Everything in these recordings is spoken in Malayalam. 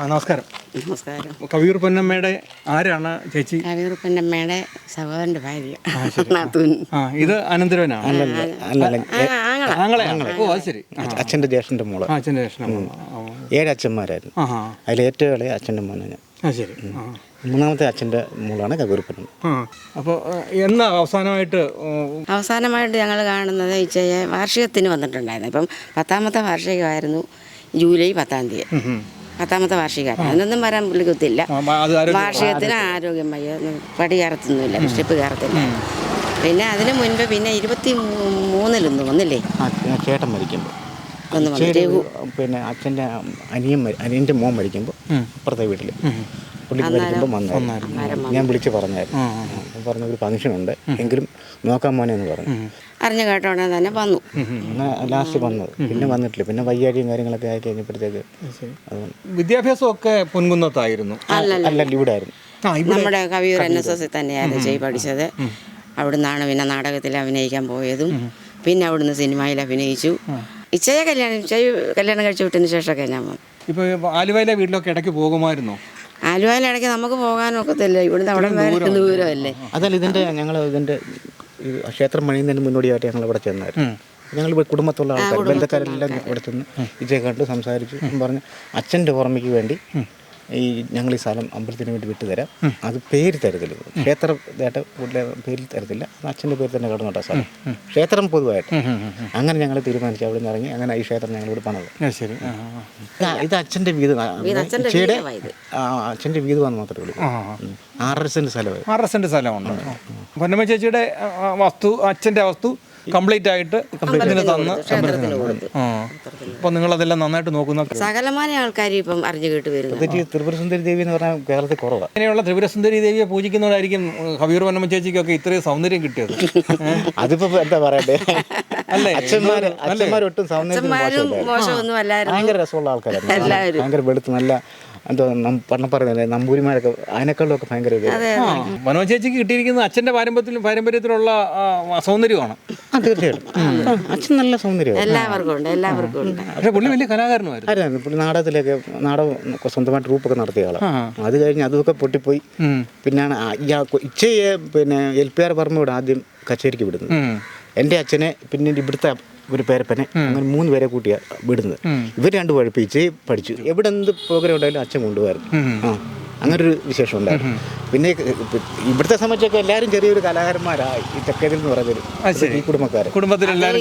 നമസ്കാരം. നമസ്കാരം. കവിയൂർ പൊന്നമ്മയുടെ ആരാണ് ചേച്ചി? കവിയൂർ പൊന്നമ്മയുടെ സഹോദരന്റെ ഭാര്യ. ആ ഇത് അനന്തരവനാണ്? ആങ്ങള. ആങ്ങളെ ഓ അത് ശരി. ആ, അച്ഛന്റെ ജ്യേഷ്ഠന്റെ മോൾ. ആ അച്ഛന്റെ ലക്ഷണം ഏഴ് അച്ഛന്മാരായിരുന്നു. അതിൽ ഏറ്റവും ഇളയ അച്ഛന്റെ മോനാണ് ഞാൻ. ആ ശരി. മൂന്നാമത്തെ അച്ഛന്റെ മോളാണ് കകൂർപ്പനം അപ്പോൾ എന്നാ അവസാനമായിട്ട് അവസാനമായിട്ട് ഞങ്ങൾ കാണുന്നത് ഇച്ചയെ വാർഷികത്തിന് വന്നിട്ടുണ്ടായിരുന്നു. ഇപ്പം പത്താമത്തെ വാർഷികമായിരുന്നു ജൂലൈ പത്താം തീയതി. പത്താമത്തെ വാർഷിക അതിനൊന്നും വരാൻ പുള്ളിക്കത്തില്ല. വാർഷികത്തിന് ആരോഗ്യം വയ്യ. പടി കയറത്തൊന്നുമില്ല സ്റ്റെപ്പ് കയറത്തില്ല. പിന്നെ അതിന് മുൻപ് പിന്നെ ഇരുപത്തി മൂന്നിലൊന്നും വന്നില്ലേ ചേട്ടൻ മരിക്കുമ്പോൾ പിന്നെ അച്ഛന്റെ അനിയൻ അനിയന്റെ മോൻ മരിക്കുമ്പോൾ അപ്പുറത്തെ വീട്ടിൽ പുള്ളി മരിക്കുമ്പോൾ വന്നായിരുന്നു. ഞാൻ വിളിച്ച് പറഞ്ഞായിരുന്നു. പറഞ്ഞു പറഞ്ഞ ഒരു ഫംഗ്ഷൻ ഉണ്ട് എങ്കിലും നോക്കാൻ മോനെ എന്ന് പറഞ്ഞു. അറിഞ്ഞു ഉടനെ തന്നെ വന്നു. ലാസ്റ്റ് വന്നത്. പിന്നെ വന്നിട്ടില്ല. പിന്നെ വയ്യാഴിയും കാര്യങ്ങളൊക്കെ ആയി കഴിഞ്ഞപ്പോഴത്തേക്ക് വിദ്യാഭ്യാസം ഒക്കെ വിദ്യാഭ്യാസമൊക്കെ പൊൻകുന്നത്തായിരുന്നു അല്ല ആയിരുന്നു ആ നമ്മുടെ കവിയൂർ എൻ എസ് എസ് തന്നെയായിരുന്നു ചെയ്ത് പഠിച്ചത്. അവിടുന്നാണ് പിന്നെ നാടകത്തിൽ അഭിനയിക്കാൻ പോയതും. പിന്നെ അവിടുന്ന് സിനിമയിൽ അഭിനയിച്ചു. ഇച്ചയെ കല്യാണം ഇച്ചയെ കല്യാണം കഴിച്ചു വിട്ടതിന് ശേഷമൊക്കെ ഞാൻ വന്നു. ഇപ്പോൾ ആലുവയിലെ വീട്ടിലൊക്കെ ഇടയ്ക്ക് പോകുമായിരുന്നോ? ആലുവയിലിടയ്ക്ക് നമുക്ക് പോകാനൊക്കത്തില്ല. ഇവിടുന്ന് അവിടെ ദൂരമല്ലേ? അതല്ല ഇതിന്റെ ഞങ്ങൾ ഇതിന്റെ ഈ ക്ഷേത്രം പണിയുന്നതിന് മുന്നോടിയായിട്ട് ഞങ്ങൾ ഇവിടെ ചെന്നായിരുന്നു ഞങ്ങൾ ഇവിടെ കുടുംബത്തുള്ള ആൾക്കാർ ബന്ധക്കാരെല്ലാം ഇവിടെ ചെന്ന് ഇതേ കണ്ട് സംസാരിച്ചു. പറഞ്ഞ് അച്ഛന്റെ ഓർമ്മയ്ക്ക് വേണ്ടി ഈ ഞങ്ങൾ ഈ സ്ഥലം അമ്പലത്തിന് വേണ്ടി വിട്ടുതരാം. അത് പേര് തരത്തില്ല. ക്ഷേത്ര ഇതായിട്ട് പുള്ളിയുടെ പേരിൽ തരത്തില്ല. അത് അച്ഛന്റെ പേര് തന്നെ കിടന്നോട്ടെ സ്ഥലം ക്ഷേത്രം പൊതുവായിട്ട്. അങ്ങനെ ഞങ്ങൾ തീരുമാനിച്ചു. അവിടെ നിന്ന് ഇറങ്ങി അങ്ങനെ ഈ ക്ഷേത്രം ഞങ്ങൾ ഇവിടെ പണിത് ശരി. ഇതാ- അച്ഛന്റെ വീട് അച്ഛന്റെ വീട് വന്ന് മാത്രമേ ഉള്ളൂ. ആറര സെന്റ് സ്ഥലമാണ് ആറര സെന്റ് സ്ഥലമുണ്ട്. പൊന്നമ്മ ചേച്ചിയുടെ വസ്തു അച്ഛന്റെ വസ്തു കംപ്ലീറ്റ് ആയിട്ട് ഇതിന് തന്ന് ക്ഷേത്രത്തിന് കൊടുത്തു. ആ. അപ്പോൾ നിങ്ങളതെല്ലാം നന്നായിട്ട് നോക്കുന്ന സകലമായ ആൾക്കാർ ഇപ്പം അറിഞ്ഞു കേട്ട് വരുന്നു. ത്രിപുരസുന്ദരി ത്രിപുര സുന്ദരി ദേവി എന്ന് പറഞ്ഞാൽ കേരളത്തിൽ കുറവാണ്. അങ്ങനെയുള്ള ത്രിപുരസുന്ദരി ദേവിയെ പൂജിക്കുന്നവരായിരിക്കും ഹബീർ പൊന്നമ്മ ചേച്ചിക്കൊക്കെ ഇത്രയും സൗന്ദര്യം കിട്ടിയത്. അതിപ്പോ എന്താ പറയണ്ടേ? അല്ലേ? അച്ഛന്മാര് അച്ഛന്മാരൊട്ടും അല്ലായിരുന്നു. ഭയങ്കര രസമുള്ള ആൾക്കാരായിരുന്നു. ഭയങ്കര വെളുത്ത് നല്ല എന്തോ പറഞ്ഞ പറഞ്ഞല്ലേ നമ്പൂരിമാരൊക്കെ അതിനേക്കാളൊക്കെ ഭയങ്കര ഇത്. മനോജ് ചേച്ചിക്ക് കിട്ടിയിരിക്കുന്നത് അച്ഛന്റെ പാരമ്പര്യത്തിലും പാരമ്പര്യത്തിലുള്ള സൗന്ദര്യമാണ്? തീർച്ചയായിട്ടും. അച്ഛൻ നല്ല സൗന്ദര്യമാണ്. എല്ലാവർക്കും ഉണ്ട് എല്ലാവർക്കും ഉണ്ട്. പക്ഷെ പുള്ളി വലിയ കലാകാരനുമായിരുന്നു. പുള്ളി നാടകത്തിലൊക്കെ നാടകം സ്വന്തമായിട്ട് റൂപ്പൊക്കെ നടത്തിയ ആളാണ് അത് കഴിഞ്ഞ് അതൊക്കെ പൊട്ടിപ്പോയി. പിന്നാണ് ഇച്ചയെ പിന്നെ എൽ പി ആർ വർമ്മയോട് ആദ്യം കച്ചേരിക്ക് വിടുന്നത്. എന്റെ അച്ഛനെ പിന്നെ ഇവിടുത്തെ ഒരു പേരപ്പനെ അങ്ങനെ മൂന്ന് പേരെ കൂട്ടിയാ വിടുന്നത്. ഇവർ രണ്ട് പഠിപ്പിച്ച് പഠിച്ചു. എവിടെ എന്ത് പ്രോഗ്രാം ഉണ്ടായാലും അച്ഛൻ കൊണ്ടുപോയിരുന്നു ആ അങ്ങനെ ഒരു വിശേഷം ഉണ്ടായിരുന്നു. പിന്നെ ഇവിടുത്തെ സംബന്ധിച്ചൊക്കെ എല്ലാവരും ചെറിയൊരു കലാകാരന്മാരായി. ഈ തെക്കേതിൽ എന്ന് പറയുന്നത് ഈ കുടുംബക്കാർ കുടുംബത്തിലെല്ലാവരും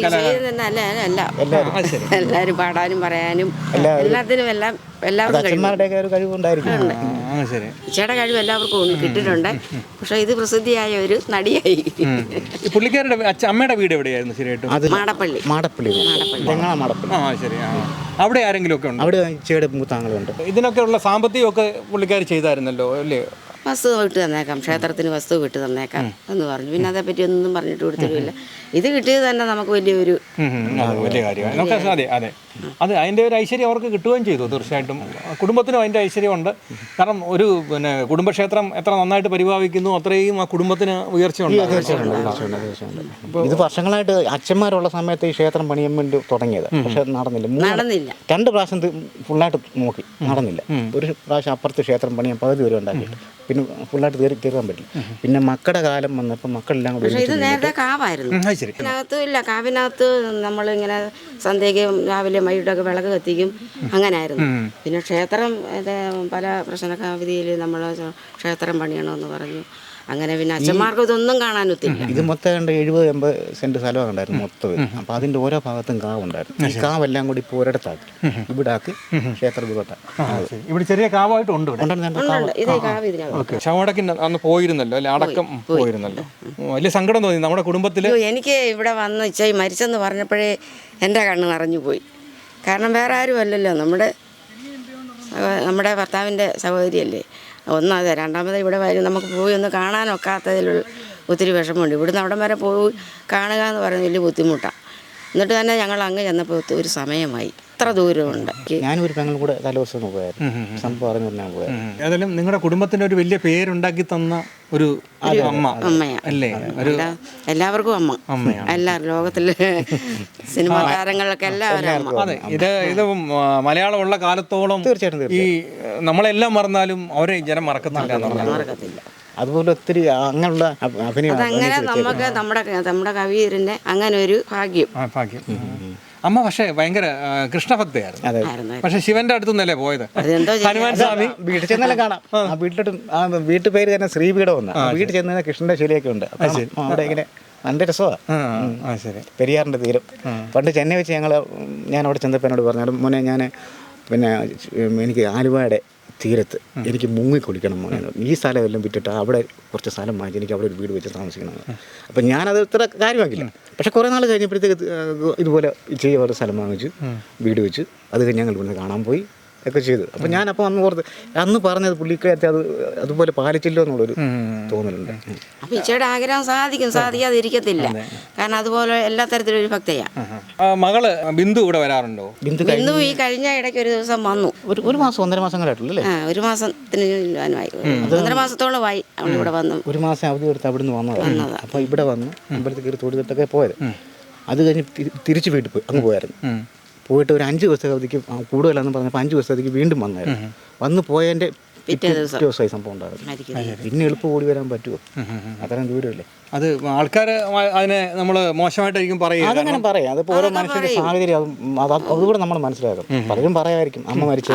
എല്ലാവരും പാടാനും പറയാനും എല്ലാത്തിനും എല്ലാം എല്ലാവർക്കും കഴിവുണ്ടായിരിക്കും. ഇച്ചയുടെ കഴിവ് എല്ലാവർക്കും കിട്ടിയിട്ടുണ്ട്. പക്ഷെ ഇത് പ്രസിദ്ധിയായ ഒരു നടിയായി. പുള്ളിക്കാരുടെ അമ്മയുടെ വീട് എവിടെയായിരുന്നു ശരിയായിട്ടും? മാടപ്പള്ളി. മാടപ്പള്ളി മാടപ്പള്ളി. ആ ശരി അവിടെ ആരെങ്കിലും ഒക്കെ ഉണ്ട്? അവിടെ ഇച്ചയുടെ മൂത്താങ്ങളുണ്ട് ഇതിനൊക്കെ ഉള്ള സാമ്പത്തികമൊക്കെ പുള്ളിക്കാർ ചെയ്തായിരുന്നല്ലോ അല്ലേ? വസ്തു വിട്ടു തന്നേക്കാം. ക്ഷേത്രത്തിന് വസ്തു വിട്ടു തന്നേക്കാം എന്ന് പറഞ്ഞു. പിന്നെ അതേപ്പറ്റി ഒന്നും പറഞ്ഞിട്ട് കൊടുത്തിട്ടില്ല. ഇത് കിട്ടിയത് തന്നെ നമുക്ക് വലിയൊരു വലിയ കാര്യമാണ്. നമുക്ക് അതെ അതെ. അതെ അതിന്റെ ഒരു ഐശ്വര്യം അവർക്ക് കിട്ടുകയും ചെയ്തു തീർച്ചയായിട്ടും. കുടുംബത്തിനും അതിന്റെ ഐശ്വര്യമുണ്ട്. കാരണം ഒരു പിന്നെ കുടുംബക്ഷേത്രം എത്ര നന്നായിട്ട് പരിപാലിക്കുന്നു അത്രയും ആ കുടുംബത്തിന് ഉയർച്ച ഉണ്ടാകും തീർച്ചയായിട്ടും, തീർച്ചയായിട്ടും. ഇത് വർഷങ്ങളായിട്ട് അച്ഛന്മാരുള്ള സമയത്ത് ഈ ക്ഷേത്രം പണിയാൻ വേണ്ടി തുടങ്ങിയത് പക്ഷെ നടന്നില്ല. നടന്നില്ല. രണ്ട് പ്രാവശ്യം ഫുള്ളായിട്ട് നോക്കി. നടന്നില്ല. ഒരു പ്രാവശ്യം അപ്പുറത്ത് ക്ഷേത്രം പണിയാൻ പകുതി വരെ ഉണ്ടാക്കിയിട്ട്. പിന്നെ ഫുള്ളായിട്ട് തീർ തീർക്കാൻ പറ്റില്ല. പിന്നെ മക്കളുടെ കാലം വന്നപ്പോൾ മക്കളെല്ലാം കൂടി ശരി. അതിനകത്തും ഇല്ല കാവിനകത്ത് നമ്മളിങ്ങനെ സന്ധ്യയ്ക്കും രാവിലെ വൈകിട്ടൊക്കെ വിളക്ക് കത്തിക്കും. അങ്ങനായിരുന്നു. പിന്നെ ക്ഷേത്രം പല പല പ്രശ്നക്കാവിധിയിൽ നമ്മൾ ക്ഷേത്രം പണിയണമെന്ന് പറഞ്ഞു. അങ്ങനെ പിന്നെ അച്ഛന്മാർക്ക് ഇതൊന്നും കാണാനൊത്തില്ല ഇത് മൊത്തം കണ്ട് എഴുപത് എൺപത് സെന്റ് സ്ഥലമാണ് ഉണ്ടായിരുന്നു മൊത്തം. അപ്പൊ അതിന്റെ ഓരോ ഭാഗത്തും കാവ് ഉണ്ടായിരുന്നു. ഈ കാവെല്ലാം കൂടി ഇപ്പോൾ ഒരിടത്താക്കി. ഇവിടെ ആക്കി ക്ഷേത്ര ദൂരത്താ ആ, ശരി. ഇവിടെ ചെറിയ കാവായിട്ടുണ്ട് ശവടക്കിന് അന്ന് പോയിരുന്നല്ലോ അല്ലെ? അടക്കം പോയിരുന്നല്ലോ. വലിയ സങ്കടം തോന്നി. നമ്മുടെ കുടുംബത്തിൽ എനിക്ക് ഇവിടെ വന്ന് ഇച്ചായി മരിച്ചെന്ന് പറഞ്ഞപ്പോഴേ എന്റെ കണ്ണ് നിറഞ്ഞു പോയി. കാരണം വേറെ ആരും അല്ലല്ലോ. നമ്മുടെ നമ്മുടെ ഭർത്താവിന്റെ സഹോദരിയല്ലേ? ഒന്നത് രണ്ടാമത് ഇവിടെ വരും. നമുക്ക് പോയി ഒന്ന് കാണാനൊക്കാത്തതിലുള്ള ഒത്തിരി വിഷമമുണ്ട്. ഇവിടുന്ന് അവിടം വരെ പോയി കാണുക എന്ന് പറയുന്നത് വലിയ ബുദ്ധിമുട്ടാണ് എന്നിട്ട് തന്നെ ഞങ്ങൾ അങ്ങ് ചെന്നപ്പോൾ ഒരു സമയമായി. ഇത്ര ദൂരമുണ്ട്. ഞാനൊരു ഒരു പെങ്ങൾ കൂടെ തലേദിവസം ദിവസം പോയായിരുന്നു. സംഭവം അറിഞ്ഞു ഞാൻ പോയായിരുന്നു. ഏതായാലും നിങ്ങളുടെ കുടുംബത്തിന് ഒരു വലിയ പേരുണ്ടാക്കി തന്ന ഒരു അമ്മ. അമ്മയാ. അല്ലേ? ഒരു എല്ലാവർക്കും അമ്മ. അമ്മയാണ്. എല്ലാ ലോകത്തിലെ സിനിമാ താരങ്ങളിലൊക്കെ എല്ലാവരും അതെ ഇത് ഇത് മലയാളം മലയാളമുള്ള കാലത്തോളം തീർച്ചയായിട്ടും ഈ നമ്മളെല്ലാം മറന്നാലും അവരെ ജനം മറക്കത്തില്ല. അതുപോലെ ഒത്തിരി അങ്ങനെയുള്ള അഭ- അഭിനയം അതങ്ങനെ നമുക്ക് നമ്മുടെ നമ്മുടെ കവിയറിന്റെ അങ്ങനെ ഒരു ഭാഗ്യം. ഭാഗ്യം അമ്മ പക്ഷേ ഭയങ്കര കൃഷ്ണഭക്തയായിരുന്നു. അതെ. പക്ഷെ ശിവന്റെ അടുത്തുനിന്നല്ലേ പോയത്? ഹനുമാൻ സ്വാമി. വീട്ടിൽ ചെന്നാലും കാണാം. ആ. വീട്ടിലോട്ട് ആ വീട്ടു പേര് തന്നെ ശ്രീപീഠം ഒന്ന്. ആ വീട്ടിൽ ചെന്ന് കൃഷ്ണന്റെ ശിലയൊക്കെ ഉണ്ട്. അവിടെ ഇങ്ങനെ നല്ല രസമാണ് ശരി. പെരിയാറിന്റെ തീരം. പണ്ട് ചെന്നൈ വെച്ച് ഞങ്ങൾ ഞാൻ അവിടെ ചെന്നപ്പോൾ എന്നോട് പറഞ്ഞു "എടാ മോനെ ഞാൻ പിന്നെ എനിക്ക് ആലുവയുടെ തീരത്ത് എനിക്ക് മുങ്ങി കുളിക്കണം മോനെ ഈ സ്ഥലം എല്ലാം വിട്ടിട്ട് അവിടെ കുറച്ച് സ്ഥലം വാങ്ങിച്ച് എനിക്ക് അവിടെ ഒരു വീട് വെച്ച് താമസിക്കണം അപ്പം ഞാനത് ഇത്ര കാര്യമാക്കില്ല പക്ഷെ കുറേ നാൾ കഴിഞ്ഞപ്പോഴത്തേക്ക് ഇതുപോലെ ചെയ്യ ഒരു സ്ഥലം വാങ്ങിച്ചു വീട് വെച്ച് അത് കഴിഞ്ഞ് ഞങ്ങൾ ഇവിടുന്ന് കാണാൻ പോയി. ഒക്കെ ചെയ്തു. അപ്പം ഞാനപ്പോൾ അന്ന് ഓർത്ത് അന്ന് പറഞ്ഞത് പുള്ളിക്കാരത്തെ അത് അതുപോലെ പാലിച്ചില്ലോ എന്നുള്ളൊരു തോന്നലുണ്ട്. അപ്പം ഇച്ചയുടെ ആഗ്രഹം സാധിക്കും സാധിക്കാതിരിക്കത്തില്ല കാരണം അതുപോലെ എല്ലാ തരത്തിലും ഒരു ഭക്തയാണ് മകൾ ബിന്ദു ഇവിടെ വരാറുണ്ടോ? ബിന്ദു ഇന്നും ഈ കഴിഞ്ഞ ഇടയ്ക്ക് ഒരു ദിവസം വന്നു. ഒരു ഒരു മാസം ഒന്നര മാസം ആ ഒരു മാസത്തിന് ഒന്നര മാസത്തോളം മാസത്തോളമായി ഇവിടെ വന്നു. ഒരു മാസം അവധി എടുത്ത് അവിടുന്ന് വന്നതാണ് അപ്പോൾ ഇവിടെ വന്നു അമ്പലത്തിൽ കയറി തൊടുത്തിട്ടൊക്കെ പോയത്. അത് കഴിഞ്ഞ് തിരിച്ചു തിരിച്ച് വീട്ടിൽ പോയി അങ്ങ് പോയായിരുന്നു. പോയിട്ട് ഒരു അഞ്ച് ദിവസത്തേക്ക് കൂടുതലാണെന്ന് പറഞ്ഞപ്പോൾ അഞ്ച് ദിവസത്തേക്ക് വീണ്ടും വന്നായിരുന്നു. വന്ന് പോയതിന്റെ പിറ്റേ ദിവസം. ദിവസമായി സംഭവം ഉണ്ടാകും പിന്നെ എളുപ്പം ഓടി വരാൻ പറ്റുമോ? അത്രയും ദൂരമല്ലേ? അത് ആൾക്കാർ അതിനെ നമ്മൾ മോശമായിട്ടായിരിക്കും പറയുക. അതങ്ങനെ പറയാം. അതിപ്പോൾ ഓരോ മനുഷ്യരുടെ സാഹചര്യം അത് അത് അതുകൂടെ നമ്മൾ മനസ്സിലാക്കും. പലരും പറയാമായിരിക്കും അമ്മ മരിച്ചു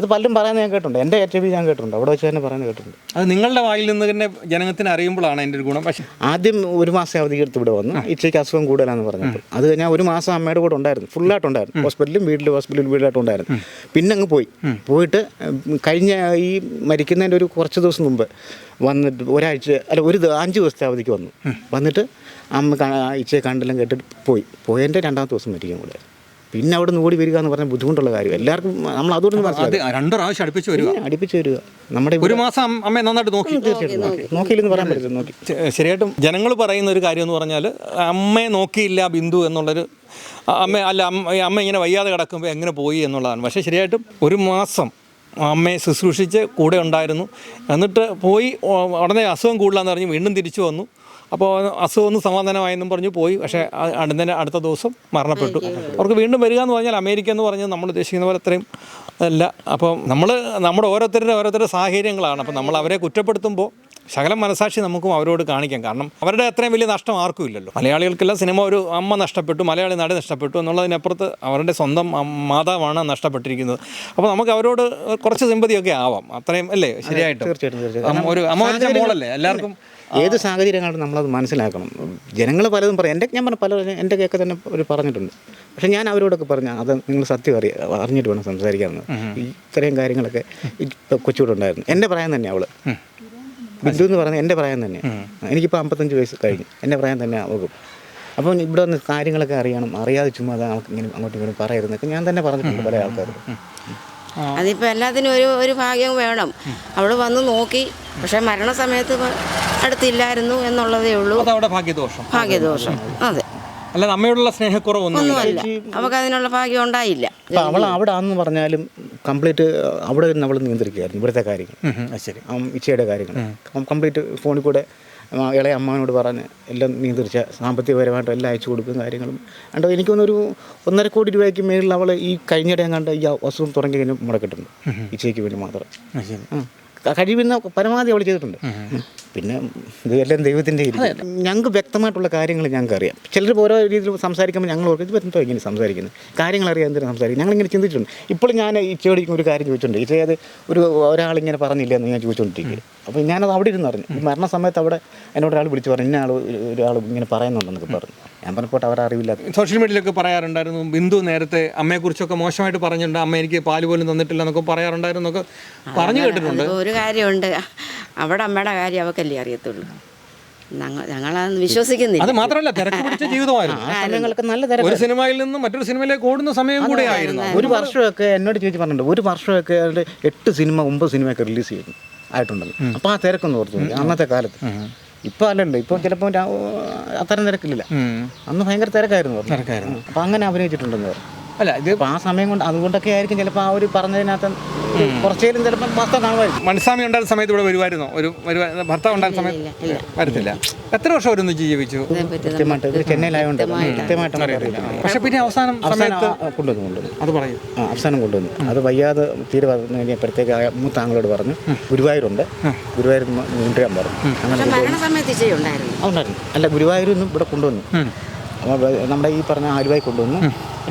അത് പലരും പറയുന്നത് ഞാൻ കേട്ടിട്ടുണ്ട്. എന്റെ ഏറ്റവും ഞാൻ കേട്ടിട്ടുണ്ട്. അവിടെ വെച്ച് തന്നെ പറയുന്നത് കേട്ടിട്ടുണ്ട്. അത് നിങ്ങളുടെ വായിൽ നിന്ന് തന്നെ ജനത്തിന് അറിയുമ്പോഴാണ് എന്റെ ഒരു ഗുണം. പക്ഷേ ആദ്യം ഒരു മാസം അവധി എടുത്ത് ഇവിടെ വന്നു. ഇച്ചയ്ക്ക് അസുഖം കൂടുതലാന്ന് പറഞ്ഞപ്പോൾ. അത് ഞാൻ ഒരു മാസം അമ്മയുടെ കൂടെ ഉണ്ടായിരുന്നു. ഫുള്ളായിട്ടുണ്ടായിരുന്നു ഹോസ്പിറ്റലും വീട്ടിൽ ഹോസ്പിറ്റലിൽ വീടായിട്ടുണ്ടായിരുന്നു പിന്നെ അങ്ങ് പോയി. പോയിട്ട് കഴിഞ്ഞ ഈ മരിക്കുന്നതിന്റെ ഒരു കുറച്ച് ദിവസം മുമ്പ് വന്നിട്ട് ഒരാഴ്ച അല്ല ഒരു അഞ്ച് ദിവസത്തെ അവധിക്ക് വന്നു. വന്നിട്ട് അമ്മ ഇച്ചയെ കണ്ടെല്ലാം കേട്ടിട്ട് പോയി. പോയതിന്റെ രണ്ടാമത്തെ ദിവസം മരിക്കും കൂടെ. പിന്നെ അവിടെ നിന്ന് ഓടി വരിക എന്ന് പറഞ്ഞാൽ ബുദ്ധിമുട്ടുള്ള കാര്യം. എല്ലാവർക്കും നമ്മൾ അതുകൊണ്ട് രണ്ട് പ്രാവശ്യം അടുപ്പിച്ച് വരിക. അടുപ്പിച്ച് വരിക. നമ്മുടെ ഒരു മാസം അമ്മ- അമ്മയെ നന്നായിട്ട് നോക്കി. നോക്കിയില്ലെന്ന് പറയാൻ പറ്റില്ല നോക്കി. ശരിയായിട്ടും ജനങ്ങൾ പറയുന്ന ഒരു കാര്യം എന്ന് പറഞ്ഞാൽ അമ്മയെ നോക്കിയില്ല ബിന്ദു എന്നുള്ളൊരു അമ്മ അല്ല അമ്മ ഇങ്ങനെ വയ്യാതെ കിടക്കുമ്പോൾ എങ്ങനെ പോയി എന്നുള്ളതാണ്. പക്ഷേ ശരിയായിട്ടും ഒരു മാസം അമ്മയെ ശുശ്രൂഷിച്ച് കൂടെ ഉണ്ടായിരുന്നു. എന്നിട്ട് പോയി ഉടനെ അസുഖം കൂടുതലാണെന്ന് അറിഞ്ഞ് വീണ്ടും തിരിച്ചു വന്നു. അപ്പോൾ അസുഖം ഒന്ന് സമാധാനമായെന്നും പറഞ്ഞു പോയി. പക്ഷേ അ- അടുത്ത അടുത്ത ദിവസം മരണപ്പെട്ടു. അവർക്ക് വീണ്ടും വരിക എന്ന് പറഞ്ഞാൽ അമേരിക്ക എന്ന് പറഞ്ഞാൽ നമ്മൾ ഉദ്ദേശിക്കുന്ന പോലെ അത്രയും അല്ല. അപ്പോൾ നമ്മൾ നമ്മുടെ ഓരോരുത്തരുടെ ഓരോരുത്തരുടെ സാഹചര്യങ്ങളാണ്. അപ്പോൾ നമ്മൾ അവരെ കുറ്റപ്പെടുത്തുമ്പോൾ ശകലം മനസാക്ഷി നമുക്കും അവരോട് കാണിക്കാം. കാരണം അവരുടെ അത്രയും വലിയ നഷ്ടം ആർക്കും ഇല്ലല്ലോ. മലയാളികൾക്കെല്ലാം സിനിമ ഒരു അമ്മ നഷ്ടപ്പെട്ടു മലയാളി നടി നഷ്ടപ്പെട്ടു എന്നുള്ളതിനപ്പുറത്ത് അവരുടെ സ്വന്തം മാതാവാണ് നഷ്ടപ്പെട്ടിരിക്കുന്നത്. അപ്പോൾ നമുക്ക് അവരോട് കുറച്ച് സിമ്പതിയൊക്കെ ആവാം. അത്രയും അല്ലേ? ശരിയായിട്ട്. തീർച്ചയായിട്ടും ഒരു അമ്മ മോളല്ലേ? എല്ലാവർക്കും ഏത് സാഹചര്യങ്ങളും നമ്മളത് മനസ്സിലാക്കണം. ജനങ്ങൾ പലതും പറയും. എന്റെ ഞാൻ പറഞ്ഞ പല എന്റെ കേൾക്കെ തന്നെ അവർ പറഞ്ഞിട്ടുണ്ട്. പക്ഷേ ഞാൻ അവരോടൊക്കെ പറഞ്ഞു അത് നിങ്ങൾ സത്യം അറിയ അറിഞ്ഞിട്ട് വേണം സംസാരിക്കാമെന്ന്. ഇത്രയും കാര്യങ്ങളൊക്കെ കൊച്ചുകൂടുണ്ടായിരുന്നു. എന്റെ പ്രായം തന്നെ അവൾ. ബിന്ദു എന്ന് പറഞ്ഞാൽ എന്റെ പ്രായം തന്നെ. എനിക്കിപ്പോൾ അമ്പത്തഞ്ച് വയസ്സ് കഴിഞ്ഞു. എന്റെ പ്രായം തന്നെ അവൾക്കും അപ്പം ഇവിടെ വന്ന് കാര്യങ്ങളൊക്കെ അറിയണം. അറിയാതെ ചുമ്മാ അത് ഇങ്ങനെ അങ്ങോട്ടും ഇങ്ങോട്ടും പറയരുന്നൊക്കെ ഞാൻ തന്നെ പറഞ്ഞിട്ടുണ്ട് പല ആൾക്കാരും അതിപ്പോൾ എല്ലാത്തിനും ഒരു ഒരു ഭാഗ്യം വേണം. അവൾ വന്ന് നോക്കി. പക്ഷേ മരണ സമയത്ത് അടുത്തില്ലായിരുന്നു എന്നുള്ളതേ ഉള്ളൂ. അത് അവിടെ ഭാഗ്യദോഷം. ഭാഗ്യദോഷം. അതെ. അല്ലാതെ അമ്മയോടുള്ള സ്നേഹക്കുറവൊന്നും ഒന്നുമല്ല. അവൾക്ക് അതിനുള്ള ഭാഗ്യം ഉണ്ടായില്ല. അവൾ അവിടെ ആന്ന് പറഞ്ഞാലും കംപ്ലീറ്റ് അവിടെ നിന്ന് അവൾ നിയന്ത്രിക്കുകയായിരുന്നു ഇവിടുത്തെ കാര്യങ്ങൾ. ശരി. ഇച്ചയുടെ കാര്യങ്ങൾ. കംപ്ലീറ്റ് ഫോണിൽ കൂടെ ഇളയ അമ്മാവനോട് പറഞ്ഞ് എല്ലാം നീ തീർച്ച. സാമ്പത്തികപരമായിട്ട് എല്ലാം അയച്ചു കൊടുക്കും കാര്യങ്ങളും. കണ്ടോ എനിക്കൊന്നൊരു ഒന്നര കോടി രൂപയ്ക്ക് മേളിൽ അവൾ ഈ കഴിഞ്ഞിടെ കണ്ട ഈ അസുഖം തുടങ്ങി കഴിഞ്ഞാൽ മുടക്കിട്ടുണ്ട് ഈ ഇച്ചയ്ക്ക് വേണ്ടി മാത്രം. കഴിയുന്ന പരമാവധി അവൾ ചെയ്തിട്ടുണ്ട്. പിന്നെ ഇത് എല്ലാം ദൈവത്തിന്റെ ഞങ്ങൾക്ക് വ്യക്തമായിട്ടുള്ള കാര്യങ്ങൾ ഞങ്ങൾക്ക് അറിയാം ചിലർ ഓരോ രീതിയിൽ സംസാരിക്കുമ്പോൾ ഞങ്ങൾ ഓർക്കും ഇത് എന്തോ ഇങ്ങനെ സംസാരിക്കുന്നത് കാര്യങ്ങൾ അറിയാൻ എന്തിനാണ് സംസാരിക്കുന്നത് ഞങ്ങളിങ്ങനെ ചിന്തിച്ചിട്ടുണ്ട്. ഇപ്പോൾ ഞാൻ ഈ ചേടിക്കും ഒരു കാര്യം ചോദിച്ചിട്ടുണ്ട് ഇതേ അത് ഒരു ഒരാളിങ്ങനെ പറഞ്ഞില്ല എന്ന് ഞാൻ ചോദിച്ചുകൊണ്ടിരിക്കുക അപ്പോൾ ഞാനത് അവിടെ ഇരുന്ന് അറിഞ്ഞു. മരണ സമയത്ത് അവിടെ എന്നോട് ഒരാൾ വിളിച്ച് പറഞ്ഞു ഇന്ന ആൾ ഒരാൾ ഇങ്ങനെ പറയുന്നുണ്ടെന്നൊക്കെ പറഞ്ഞു. ഞാൻ പറഞ്ഞപ്പോൾ അറിവില്ലാത്ത സോഷ്യൽ മീഡിയയിലൊക്കെ പറയാറുണ്ടായിരുന്നു ബിന്ദു നേരത്തെ അമ്മയെക്കുറിച്ചൊക്കെ മോശമായിട്ട് പറഞ്ഞിട്ടുണ്ട് അമ്മ എനിക്ക് പാൽ പോലും തന്നിട്ടില്ല എന്നൊക്കെ പറയാറുണ്ടായിരുന്നു എന്നൊക്കെ പറഞ്ഞു കേട്ടിട്ടുണ്ട്. ഒരു കാര്യമുണ്ട്. അവിടെ അമ്മയുടെ കാര്യം അവക്കല്ലേ അറിയത്തുള്ളൂ. വിശ്വസിക്കുന്നില്ല. അത് മാത്രമല്ല തിരക്ക് പിടിച്ച ജീവിതമായിരുന്നു. നല്ല തിരക്ക്. ഒരു സിനിമയിൽ നിന്ന് മറ്റൊരു സിനിമയിലേക്ക് ഓടുന്ന സമയം കൂടെ ആയിരുന്നു ഒരു വർഷമൊക്കെ എന്നോട് ചോദിച്ചു പറഞ്ഞിട്ടുണ്ട് ഒരു വർഷമൊക്കെ എട്ട് സിനിമ ഒമ്പത് സിനിമയൊക്കെ റിലീസ് ചെയ്തു ആയിട്ടുണ്ടെന്ന്. അപ്പോൾ ആ തിരക്കൊന്ന് ഓർത്തു അന്നത്തെ കാലത്ത്. ഇപ്പോൾ അല്ലല്ലോ. ഇപ്പോൾ ചിലപ്പോൾ അത്തരം തിരക്കില്ല അന്ന് ഭയങ്കര തിരക്കായിരുന്നു തിരക്കായിരുന്നു. അപ്പോൾ അങ്ങനെ അഭിനയിച്ചിട്ടുണ്ടെന്ന് പറഞ്ഞു. അല്ല ഇത് ആ സമയം കൊണ്ട് അതുകൊണ്ടൊക്കെ ആയിരിക്കും ചിലപ്പോൾ ആ ഒരു പറഞ്ഞതിനകത്ത് കുറച്ചേലും ചിലപ്പോൾ വാസ്തവം കാണുമായിരിക്കും. മനസ്സാമി ഉണ്ടായിരുന്ന സമയത്ത് ഇവിടെ വരുമായിരുന്നോ? ഒരു ഭർത്താവ് ഉണ്ടായിരുന്ന സമയത്ത്? വരത്തില്ല. എത്ര വർഷം ഒരു ഒന്നിച്ച് ജീവിച്ചു? കൃത്യമായിട്ട് ഇവർ ചെന്നൈയിലായതുകൊണ്ട് കൃത്യമായിട്ട്. അറിയില്ല പക്ഷെ പിന്നെ അവസാനം സമയത്ത് കൊണ്ടുവന്നു കൊണ്ടുവന്നു. അത് പറയും. ആ അവസാനം കൊണ്ടുവന്നു. അത് വയ്യാതെ തീരെ വന്നു കഴിഞ്ഞപ്പോഴത്തേക്ക് മൂത്ത ആങ്ങളോട് പറഞ്ഞു ഗുരുവായൂരുണ്ട്. ഗുരുവായൂർ കൊണ്ടുവരാൻ പറഞ്ഞു. അങ്ങനെ ഉണ്ടായിരുന്നു. അല്ല ഗുരുവായൂരിൽ നിന്നും ഇവിടെ കൊണ്ടുവന്നു. നമ്മുടെ ഈ പറഞ്ഞ ആലുവായി കൊണ്ടുവന്നു.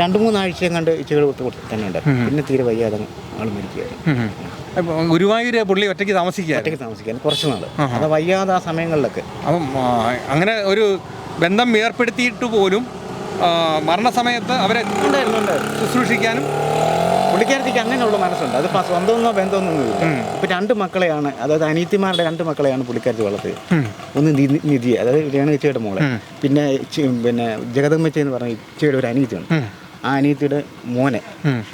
രണ്ട് മൂന്നാഴ്ചയും കണ്ട് ഇച്ചകൾ കൊടുത്ത് തന്നെ ഉണ്ട് പിന്നെ തീരെ വയ്യാതെ ആൾ മരിക്കുകയായിരുന്നു. ഗുരുവായൂര് പുള്ളി ഒറ്റയ്ക്ക് താമസിക്കുക ഒറ്റയ്ക്ക് താമസിക്കാൻ കുറച്ച് നാൾ അത് വയ്യാതെ ആ സമയങ്ങളിലൊക്കെ. അപ്പം അങ്ങനെ ഒരു ബന്ധം ഏർപ്പെടുത്തിയിട്ട് പോലും മരണസമയത്ത് അവരെ ശുശ്രൂഷിക്കാനും പുള്ളിക്കാരത്തേക്ക് അങ്ങനെയുള്ള മനസ്സുണ്ട്. അത് സ്വന്തമൊന്നോ ബന്ധമൊന്നുമില്ല ഇപ്പം രണ്ട് മക്കളെയാണ് അതായത് അനീത്തിമാരുടെ രണ്ട് മക്കളെയാണ് പുള്ളിക്കാരത്തി വളർത്തിയത്. ഒന്ന് നിധി അതായത് രേണുച്ചയുടെ മോളെ. പിന്നെ പിന്നെ ജഗതമ്മച്ചെന്ന് പറഞ്ഞ ഇച്ചയുടെ ഒരു അനീതിയുണ്ട് ആ അനിയത്തിയുടെ മോനെ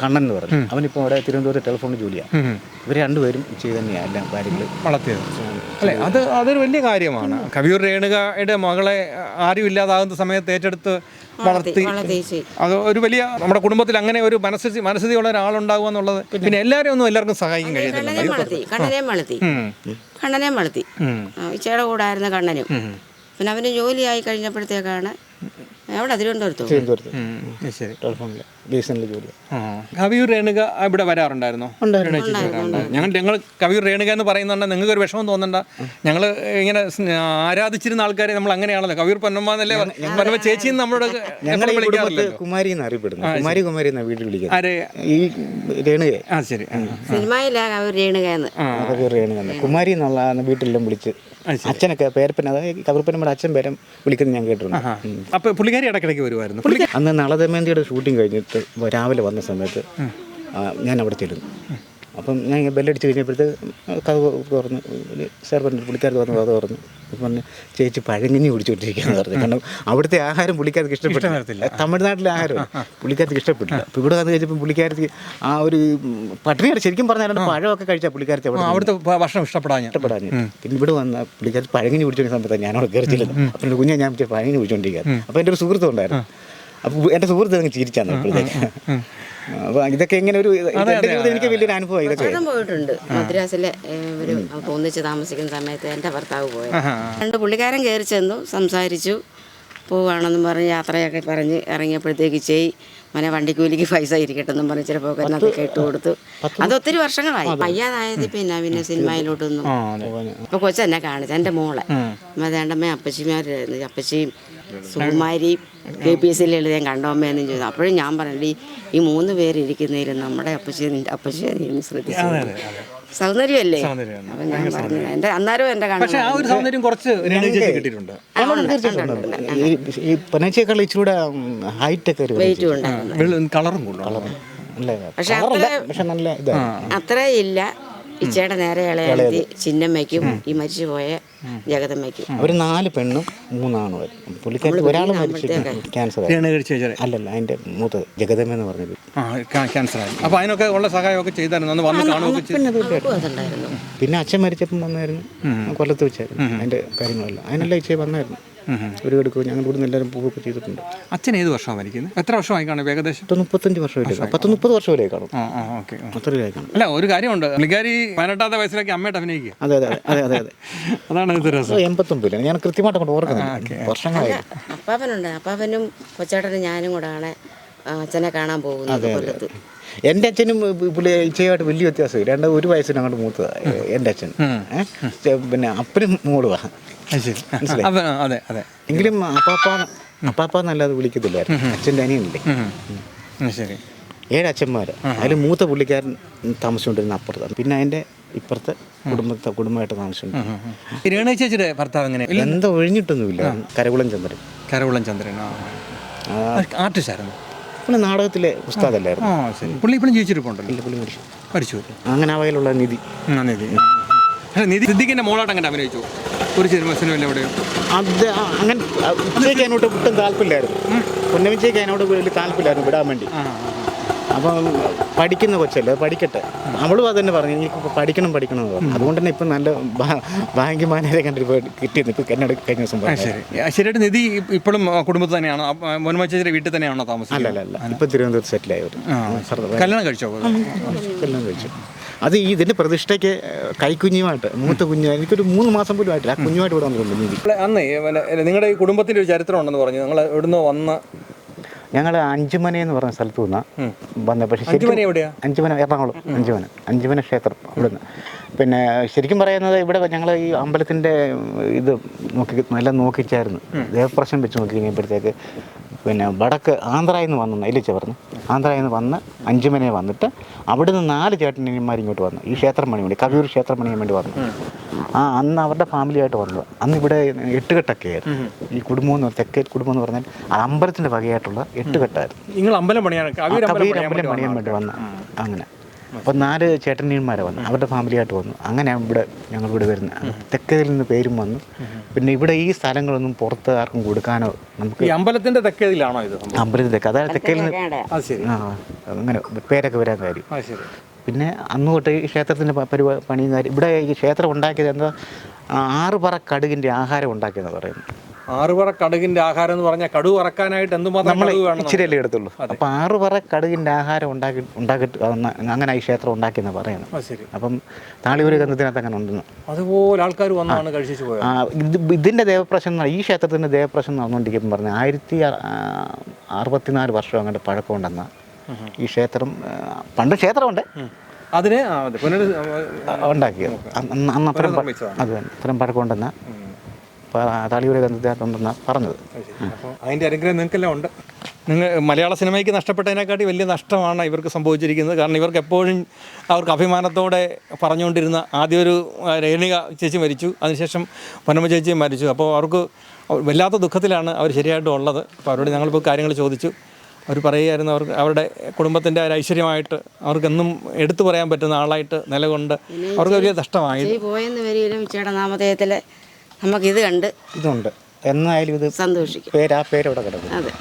കണ്ണൻ എന്ന് പറഞ്ഞു. അവനിപ്പോൾ അവിടെ തിരുവനന്തപുരത്ത് ടെലിഫോണിൽ ജോലിയാണ് ഇവർ രണ്ടുപേരും ചെയ്തു തന്നെയാണ് എല്ലാം കാര്യങ്ങൾ വളർത്തിയത്. അല്ലേ അത് അതൊരു വലിയ കാര്യമാണ്. കവിയൂർ രേണുകയുടെ മകളെ ആരും ഇല്ലാതാകുന്ന സമയത്ത് ഏറ്റെടുത്ത് വളർത്തി അത് ഒരു വലിയ നമ്മുടെ കുടുംബത്തിൽ അങ്ങനെ ഒരു മനസ്സി മനസ്ഥിതിയുള്ള ഒരാളുണ്ടാവുക എന്നുള്ളത് പിന്നെ എല്ലാവരും ഒന്നും എല്ലാവർക്കും സഹായിക്കും കഴിയുന്നില്ല കണ്ണനെയും വളർത്തി കണ്ണനെയും വളർത്തി. കണ്ണനെയും വളർത്തി. ഇച്ചയുടെ കൂടെ കണ്ണനും. പിന്നെ അവന് ജോലിയായി കഴിഞ്ഞപ്പോഴത്തേക്കാണ് തിരുവനന്തപുരത്ത് തിരുവനന്തപുരത്ത് ശരി. ടെലിഫോണിൽ. കവിയൂർ രേണുക ഇവിടെ വരാറുണ്ടായിരുന്നോ. ഞങ്ങൾ ഞങ്ങൾ കവിയൂർ രേണുക എന്ന് പറയുന്നുണ്ട് നിങ്ങൾക്ക് ഒരു വിഷമം തോന്നണ്ട ഞങ്ങൾ ഇങ്ങനെ ആരാധിച്ചിരുന്ന ആൾക്കാരെ നമ്മൾ അങ്ങനെയാണല്ലോ. കവിയൂർ പൊന്നമ്മന്നല്ലേ പൊന്നമ്മ ചേച്ചി നമ്മളോട് ഞങ്ങൾ വിളിക്കാറില്ലല്ലോ. കുമാരി എന്ന് അറിയപ്പെടുന്നു കുമാരി വീട്ടിൽ വിളിക്കുന്നത്. ആരെ? ഈ ആ ശരി. സിനിമയിലാ കുമാരി എന്നുള്ള വീട്ടിലെല്ലാം വിളിച്ച് അച്ഛനൊക്കെ പേരപ്പൻ അതായത് കവർപ്പനമ്മയുടെ അച്ഛൻ പേരം വിളിക്കുന്നത് ഞാൻ കേട്ടിട്ടുണ്ട്. അപ്പോൾ അപ്പൊ പുള്ളിക്കാരി ഇടയ്ക്കിടയ്ക്ക് വരുമായിരുന്നു അന്ന് നളദമേന്തിയുടെ ഷൂട്ടിംഗ് കഴിഞ്ഞിട്ട് രാവിലെ വന്ന സമയത്ത് ഞാൻ അവിടെ ചെല്ലുന്നു. അപ്പം ഞാൻ ബെല്ലടിച്ച് കഴിഞ്ഞപ്പോഴത്തേക്ക് കഥ തുറന്ന് സെർവന്റ് പുള്ളിക്കാർ തുറന്ന് കഥ തുറന്നു അപ്പം പറഞ്ഞു ചേച്ചി പഴങ്കഞ്ഞി കുടിച്ചുകൊണ്ടിരിക്കുകയെന്ന് പറഞ്ഞു. കാരണം അവിടുത്തെ ആഹാരം പുള്ളിക്കാർക്ക് ഇഷ്ടപ്പെട്ടില്ല. തമിഴ്നാട്ടിലെ ആഹാരം പുള്ളിക്കാർക്ക് ഇഷ്ടപ്പെട്ടില്ല. അപ്പോൾ ഇവിടെ വന്ന് കഴിച്ചപ്പോൾ പുള്ളിക്കാരത്തി ആ ഒരു പട്ടിണിയാണ്. ശരിക്കും പറഞ്ഞാൽ പഴമൊക്കെ കഴിച്ചാൽ പുള്ളിക്കാരത്തി അവിടെ അവിടുത്തെ ഭക്ഷണം ഇഷ്ടപ്പെടാൻ ഇഷ്ടപ്പെടാൻ പിന്നെ ഇവിടെ വന്ന പുള്ളിക്കാരത്തി പഴങ്ങിനി കുടിച്ചുകൊണ്ടിരിക്കുന്ന സമയത്ത് ഞാനവിടെ കയറിച്ചില്ല അപ്പം കുഞ്ഞെ ഞാൻ പഴങ്ങിനി കുടിച്ചുകൊണ്ടിരിക്കുക അപ്പോൾ എന്റെ ഒരു സുഹൃത്തും ഉണ്ടായിരുന്നു. അപ്പോൾ എന്റെ സുഹൃത്ത് അങ്ങ് ചിരിച്ചാണ് അപ്പോഴത്തേക്ക് അപ്പോൾ ഇതൊക്കെ എങ്ങനെ ഒരു എന്റെ ജീവിതത്തിൽ എനിക്ക് വലിയൊരു അനുഭവം ഇതൊക്കെ. പോയിട്ടുണ്ട്. മദ്രാസിലെ ഒരു ഒന്നിച്ച് താമസിക്കുന്ന സമയത്ത് എന്റെ ഭർത്താവ് പോയത് രണ്ട് പുള്ളിക്കാരൻ കയറി ചെന്നു സംസാരിച്ചു. പോവുകയാണെന്നും പറഞ്ഞ് യാത്രയൊക്കെ പറഞ്ഞ് ഇറങ്ങിയപ്പോഴത്തേക്ക് ചെയ് മനെ വണ്ടിക്കൂലിക്ക് പൈസ ഇരിക്കട്ടെ എന്നും പറഞ്ഞ് ചിലപ്പോൾ അതിനകത്ത് ഇട്ട് കൊടുത്തു. അത് ഒത്തിരി വർഷങ്ങളായി. വയ്യാതായത് പിന്നെ പിന്നെ സിനിമയിലോട്ടൊന്നും. അപ്പൊ കൊച്ചെന്നെ കാണിച്ചു എന്റെ മോളെ. അതേണ്ടമ്മ അപ്പച്ചിമാരായിരുന്നു അപ്പച്ചിയും സുകുമാരിയും കെ പി എസ് സിയിൽ ഞാൻ കണ്ടോമ്മയെന്നും ചോദിച്ചു അപ്പോഴും ഞാൻ പറഞ്ഞു ഈ മൂന്ന് പേരിരിക്കുന്നതിലും നമ്മുടെ അപ്പച്ചി നിന്റെ അപ്പച്ചി നീ ശ്രദ്ധിച്ചു സൗന്ദര്യമല്ലേ? അപ്പൊ ഞാൻ പറഞ്ഞു എന്റെ അന്നേരം പക്ഷെ ആ ഒരു സൗന്ദര്യം കുറച്ച് രേണുക ചേച്ചി കിട്ടിയിട്ടുണ്ട്. ഈ ഈ പൊന്നച്ചേക്കാൾ ഇച്ചിരൂടെ ഹൈറ്റൊക്കെ ഒരു വെയിറ്റ് ഉണ്ടായിരുന്നു കളറും നല്ല പക്ഷെ കളറല്ല പക്ഷെ നല്ല ഇതാണ് അത്രേ ഇല്ല. ഇച്ചയുടെ നേരെ ഇളയാളത്തി ചിന്നമ്മയ്ക്കും ഈ മരിച്ചുപോയ ജഗതമ്മയ്ക്കും അവർ നാല് പെണ്ണും മൂന്നാണും പുള്ളിക്കാരി ഒരാൾ മരിച്ചു ക്യാൻസർ അല്ലല്ല അതിന്റെ മൂത്തത് ജഗതമ്മ എന്ന് പറഞ്ഞത്. ആ ക്യാൻസർ ആയി. അപ്പൊ അതിനൊക്കെ ഉള്ള സഹായമൊക്കെ ചെയ്തായിരുന്നു. അന്ന് വന്ന് കാണുകയൊക്കെ പിന്നെ അച്ഛൻ മരിച്ചപ്പം വന്നായിരുന്നു. കൊല്ലത്ത് വെച്ചായിരുന്നു. അതിന്റെ കാര്യങ്ങളെല്ലാം. അതിനെല്ലാം ഇച്ചേ വന്നായിരുന്നു. ഒരു എടുക്കും ഞങ്ങൾ ഇവിടുന്ന് എല്ലാവരും പൂവൊക്കെ ചെയ്തിട്ടുണ്ട്. അച്ഛൻ ഏത് വർഷമാണ് മരിക്കുന്നത്? എത്ര വർഷമായി കാണും ഏകദേശം? പത്ത് മുപ്പത്തഞ്ച് വർഷമായിട്ട് പത്ത് മുപ്പത് വർഷം വരെ കാണും. കാണും. അല്ല ഒരു കാര്യമുണ്ട്. പുള്ളിക്കാരി പതിനെട്ടാമത്തെ വയസ്സിലേക്ക് അമ്മയായിട്ട് അഭിനയിക്കുക. അതെ അതെ അതെ അതെ അതെ. അതാണ് ഇത് രസം? എൺപത്തൊമ്പതിലാണ് ഞാൻ കൃത്യമായിട്ട് വർഷങ്ങളായി. അപ്പാപ്പനുണ്ട്. അപ്പാപ്പനും കൊച്ചേട്ടനും ഞാനും കൂടാണ് അച്ഛനെ കാണാൻ പോകുന്നത് കൊല്ലത്ത്. എന്റെ അച്ഛനും പുള്ളി ഇച്ചയുമായിട്ട് വലിയ വ്യത്യാസമില്ല. രണ്ട് ഒരു വയസ്സിന് അങ്ങോട്ട് മൂത്തതാണ് എന്റെ അച്ഛൻ. പിന്നെ അപ്പനും മോളുവാ. എങ്കിലും അപ്പാപ്പ അപ്പാപ്പ എന്നല്ലാതെ വിളിക്കത്തില്ലായിരുന്നു. അച്ഛന്റെ അനിയനില്ലേ? ഏഴ് അച്ഛന്മാർ അതിൽ മൂത്ത പുള്ളിക്കാരൻ താമസിച്ചുകൊണ്ടിരുന്ന അപ്പുറത്താണ്. പിന്നെ അതിന്റെ ഇപ്പുറത്തെ കുടുംബത്തെ കുടുംബമായിട്ട് രേണു ചേച്ചിയുടെ ഭർത്താവ് എങ്ങനെ? എന്താ ഒഴിഞ്ഞിട്ടൊന്നുമില്ല. കരകുളം ചന്ദ്രൻ. കരകുളം ചന്ദ്രൻ ആ. ആർട്ടിസ്റ്റ് ആയിരുന്നു പുള്ളി നാടകത്തിലെ ഉസ്താദല്ലായിരുന്നു. ശരി. പുള്ളി ഇപ്പോഴും ജീവിച്ചിരിപ്പുണ്ടല്ലോ പുള്ളി മരിച്ചു. മരിച്ചു പോയി. അങ്ങനെ അവയിലുള്ള നിധി. നിധി. നിധി സിദ്ദിഖിന്റെ മോളായിട്ട് അങ്ങനെ അഭിനയിച്ചു. ഒരു സിനിമ സിനിമയിൽ എവിടെയോ. അത് അങ്ങനെ ഉച്ചയ്ക്ക് അതിനോട്ട് ഒട്ടും താല്പര്യമില്ലായിരുന്നു. പൊന്നമിച്ചയ്ക്ക് അതിനോട് വലിയ താല്പര്യമില്ലായിരുന്നു വിടാൻ വേണ്ടി. അപ്പം പഠിക്കുന്ന കൊച്ചല്ലേ പഠിക്കട്ടെ. അവളും അത് തന്നെ പറഞ്ഞു എനിക്ക് പഠിക്കണം പഠിക്കണം എന്ന് പറഞ്ഞു. അതുകൊണ്ട് തന്നെ ഇപ്പം നല്ല ബാങ്ക് മാനേജറെ കണ്ടിട്ട് കിട്ടിയിരുന്നു ഇപ്പം എന്നോട് കഴിഞ്ഞ ദിവസം ശരിയായിട്ട് നിധി ഇപ്പോഴും കുടുംബത്തിൽ തന്നെയാണോ? മോനമ്മ വീട്ടിൽ തന്നെയാണോ താമസിക്കുന്നത്? അല്ല അല്ല ഇപ്പം തിരുവനന്തപുരത്ത് സെറ്റിൽ ആയവർ കല്യാണം കഴിച്ചോ? കല്യാണം കഴിച്ചു. അത് ഈ ഇതിന്റെ പ്രതിഷ്ഠയ്ക്ക് കൈക്കുഞ്ഞുമായിട്ട് മൂത്ത കുഞ്ഞു എനിക്കൊരു മൂന്ന് മാസം പോലും ആയിട്ടില്ല. ആ കുഞ്ഞുമായിട്ട് ഇവിടെ വന്നിട്ടുണ്ട് അന്ന് നിങ്ങളുടെ ഈ കുടുംബത്തിന്റെ ഒരു ചരിത്രം ഉണ്ടെന്ന് പറഞ്ഞു. നിങ്ങൾ ഇവിടുന്ന് വന്ന ഞങ്ങൾ അഞ്ചുമന എന്ന് പറഞ്ഞ സ്ഥലത്ത് നിന്ന് വന്നത് പക്ഷേ ശരിക്കും അഞ്ചുമന എറണാകുളം അഞ്ചുമന അഞ്ചുമന ക്ഷേത്രം അവിടുന്ന്. പിന്നെ ശരിക്കും പറയുന്നത് ഇവിടെ ഞങ്ങൾ ഈ അമ്പലത്തിന്റെ ഇത് നോക്കി എല്ലാം നോക്കിച്ചായിരുന്നു. ദേവപ്രശ്നം വെച്ച് നോക്കി കഴിഞ്ഞപ്പോഴത്തേക്ക് പിന്നെ വടക്ക് ആന്ധ്രയിൽ നിന്ന് വന്നു ഇല്ലിച്ച പറഞ്ഞു. ആന്ധ്രയിൽ നിന്ന് വന്ന് അഞ്ചുമനെ വന്നിട്ട് അവിടുന്ന് നാല് ചേട്ടനിയന്മാർ ഇങ്ങോട്ട് വന്നു. ഈ ക്ഷേത്രം പണി വേണ്ടി കവിയൂർ ക്ഷേത്രം പണിയാൻ വേണ്ടി വന്നു. ആ അന്ന് അവരുടെ ഫാമിലിയായിട്ട് വന്നത്. അന്ന് ഇവിടെ എട്ടുകെട്ടൊക്കെ ആയിരുന്നു. ഈ കുടുംബം എന്ന് തെക്കേ കുടുംബം എന്ന് പറഞ്ഞാൽ ആ അമ്പലത്തിന്റെ വകയായിട്ടുള്ള എട്ടുകെട്ടായിരുന്നു നിങ്ങൾ അമ്പലം പണിയാണ് കവിയൂർ അമ്പലം പണിയാൻ വേണ്ടി വന്ന അങ്ങനെ. അപ്പം നാല് ചേട്ടനിയന്മാരെ വന്നു. അവരുടെ ഫാമിലിയായിട്ട് വന്നു. അങ്ങനെയാണ് ഇവിടെ ഞങ്ങൾ ഇവിടെ വരുന്നത് തെക്കേതിൽ നിന്ന് പേരും വന്നു. പിന്നെ ഇവിടെ ഈ സ്ഥലങ്ങളൊന്നും പുറത്ത് ആർക്കും കൊടുക്കാനോ നമുക്ക് ഈ അമ്പലത്തിന്റെ തെക്കേതിലാണോ ഇത് സംഭവം? അമ്പലത്തിൽ തെക്ക് അതായത് തെക്കേൽ നിന്ന്. ആ അങ്ങനെ പേരൊക്കെ വരാൻ കാര്യം. പിന്നെ അന്ന് തൊട്ട് ഈ ക്ഷേത്രത്തിന്റെ പരിപാ പണിയും കാര്യം ഇവിടെ ഈ ക്ഷേത്രം ഉണ്ടാക്കിയത് എന്താ? ആറ് പറ കടുകിന്റെ ആഹാരം ഉണ്ടാക്കിയെന്ന് പറയുന്നത്. ആറുപറ കടുകിന്റെ ആഹാരം എന്ന് പറഞ്ഞാൽ കടുവ് ഇറക്കാനായിട്ട് എന്തുമാത്രം നമ്മൾ ഇച്ചിരി അല്ലേ എടുത്തുള്ളൂ. അപ്പം ആറുപറ കടുകിന്റെ ആഹാരം ഉണ്ടാക്കി ഉണ്ടാക്കി അങ്ങനെ ഈ ക്ഷേത്രം ഉണ്ടാക്കിയെന്ന് പറയുന്നത്. പറയുന്നു ശരി. അപ്പം താളിപുരി ഗന്ധത്തിനകത്ത് അങ്ങനെ ഉണ്ടെന്ന് അതുപോലെ ആൾക്കാർ വന്നാണ് കഴിച്ചു പോയത്. ഇതിന്റെ ദേവപ്രശ്നം ഈ ക്ഷേത്രത്തിന്റെ ദേവപ്രശ്നം നടന്നുകൊണ്ടിരിക്കുമ്പോൾ പറഞ്ഞു ആയിരത്തി അറുപത്തിനാല് വർഷം അങ്ങോട്ട് പഴക്കമുണ്ടെന്ന ഈ ക്ഷേത്രം പണ്ട് ക്ഷേത്രമുണ്ട്. അതിനെ ഉണ്ടാക്കിയത്. അന്ന് അത്രയും. അത് അത്രയും പഴക്കമുണ്ടെന്ന താളിപുര ഗന്ധത്തിനകത്തുണ്ടെന്ന് പറഞ്ഞത്. അപ്പോൾ അതിന്റെ അനുഗ്രഹം നിങ്ങൾക്കെല്ലാം ഉണ്ട്. നിങ്ങൾ മലയാള സിനിമയ്ക്ക് നഷ്ടപ്പെട്ടതിനെക്കാട്ടി വലിയ നഷ്ടമാണ് ഇവർക്ക് സംഭവിച്ചിരിക്കുന്നത്. കാരണം ഇവർക്ക് എപ്പോഴും അവർക്ക് അഭിമാനത്തോടെ പറഞ്ഞുകൊണ്ടിരുന്ന ആദ്യം ഒരു രേണിക ചേച്ചി മരിച്ചു. അതിനുശേഷം പൊന്നമ്മ ചേച്ചി മരിച്ചു. അപ്പോൾ അവർക്ക് വല്ലാത്ത ദുഃഖത്തിലാണ് അവർ ശരിയായിട്ടും ഉള്ളത്. അപ്പോൾ അവരോട് ഞങ്ങളിപ്പോൾ കാര്യങ്ങൾ ചോദിച്ചു. അവർ പറയുകയായിരുന്നു അവർക്ക് അവരുടെ കുടുംബത്തിന്റെ ഒരു ഐശ്വര്യമായിട്ട് അവർക്കെന്നും എടുത്തു പറയാൻ പറ്റുന്ന ആളായിട്ട് നിലകൊണ്ട് അവർക്ക് വലിയ നഷ്ടമായി പോയെന്ന് വരികയിലും ചേട്ടൻ നാമധേയത്തിൽ നമുക്കിത് കണ്ട് ഇതുണ്ട്. എന്നായാലും ഇത് സന്തോഷിക്കും. പേര് ആ പേരവിടെ കിടക്കും അതെ.